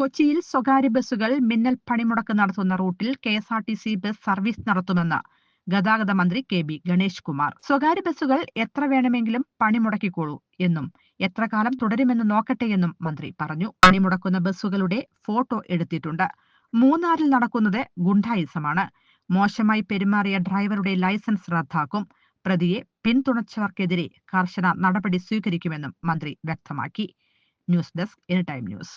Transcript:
കൊച്ചിയിൽ സ്വകാര്യ ബസ്സുകൾ മിന്നൽ പണിമുടക്ക് നടത്തുന്ന റൂട്ടിൽ K S R T C bus service നടത്തുമെന്ന് ഗതാഗത മന്ത്രി കെ ബി ഗണേഷ് കുമാർ. സ്വകാര്യ ബസ്സുകൾ എത്ര വേണമെങ്കിലും പണിമുടക്കിക്കോളൂ എന്നും എത്ര കാലം തുടരുമെന്ന് നോക്കട്ടെ എന്നും മന്ത്രി പറഞ്ഞു. പണിമുടക്കുന്ന ബസ്സുകളുടെ ഫോട്ടോ എടുത്തിട്ടുണ്ട്. മൂന്നാറിൽ നടക്കുന്നത് ഗുണ്ടായിസമാണ്. മോശമായി പെരുമാറിയ ഡ്രൈവറുടെ ലൈസൻസ് റദ്ദാക്കും. പ്രതിയെ പിന്തുണച്ചവർക്കെതിരെ കർശന നടപടി സ്വീകരിക്കുമെന്നും മന്ത്രി വ്യക്തമാക്കി. News desk any time news.